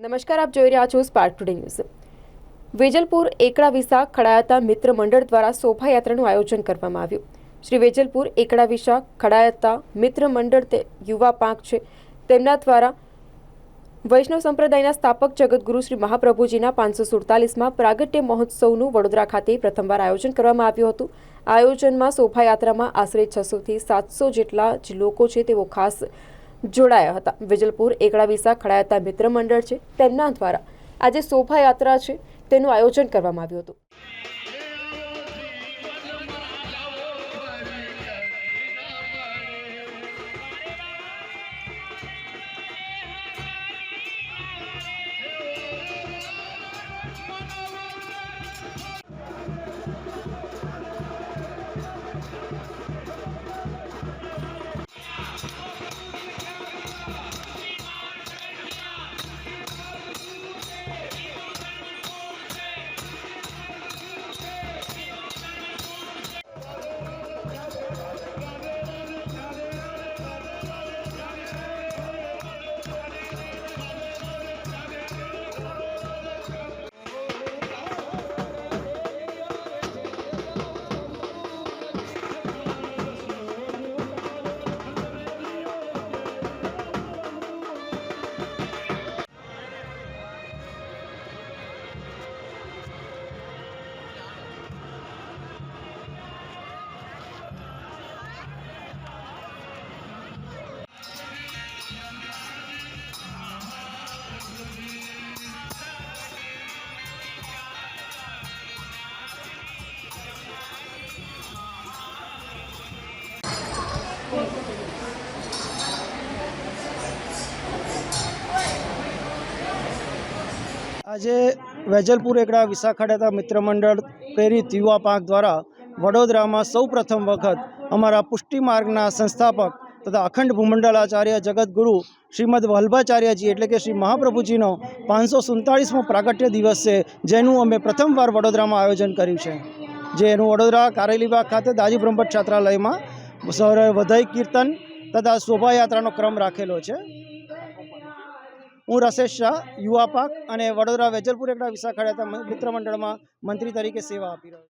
નમસ્કાર, આપ જોઈ રહ્યા છો spark today news Vejalpur Ekda Visa Khadayata મિત્ર મંડળ દ્વારા શોભાયાત્રાનું આયોજન કરવામાં આવ્યું. શ્રી વેજલપુર એકડા વિસા ખડાયતા મિત્ર મંડળ તે યુવા પાંખ છે. તેમના દ્વારા વૈષ્ણવ સંપ્રદાયના સ્થાપક જગતગુરુ શ્રી મહાપ્રભુજીના પાંચસો સુડતાલીસમાં પ્રાગટ્ય મહોત્સવનું વડોદરા ખાતે પ્રથમવાર આયોજન કરવામાં આવ્યું હતું. આયોજનમાં શોભાયાત્રામાં આશરે છસોથી સાતસો જેટલા જ લોકો છે તેઓ ખાસ જોડાયા હતા. વિજલપુર એકડા વિસા ખડાયાતા મિત્ર મંડળ છે તેમના દ્વારા આજે શોભાયાત્રા છે તેનું આયોજન કરવામાં આવ્યું હતું. આજે વેજલપુર એકડા વિશાખાડાતા મિત્ર મંડળ પ્રેરિત યુવા પાંખ દ્વારા વડોદરામાં સૌ પ્રથમ વખત અમારા પુષ્ટિ માર્ગના સંસ્થાપક તથા અખંડ ભૂમંડલાચાર્ય જગતગુરુ શ્રીમદ વલ્ભાચાર્યજી એટલે કે શ્રી મહાપ્રભુજીનો પાંચસો સુડતાળીસમો પ્રાગટ્ય દિવસ છે, જેનું અમે પ્રથમવાર વડોદરામાં આયોજન કર્યું છે. જેનું વડોદરા કારેલીબાગ ખાતે દાજી બ્રહ્મભટ્ટ છાત્રાલયમાં વધાઈ કીર્તન તથા શોભાયાત્રાનો ક્રમ રાખેલો છે. હું રસેશ શાહ, યુવા પાક અને વડોદરા વેજલપુર એકડા વિશાખાડાતા મિત્ર મંડળમાં મંત્રી તરીકે સેવા આપી રહ્યો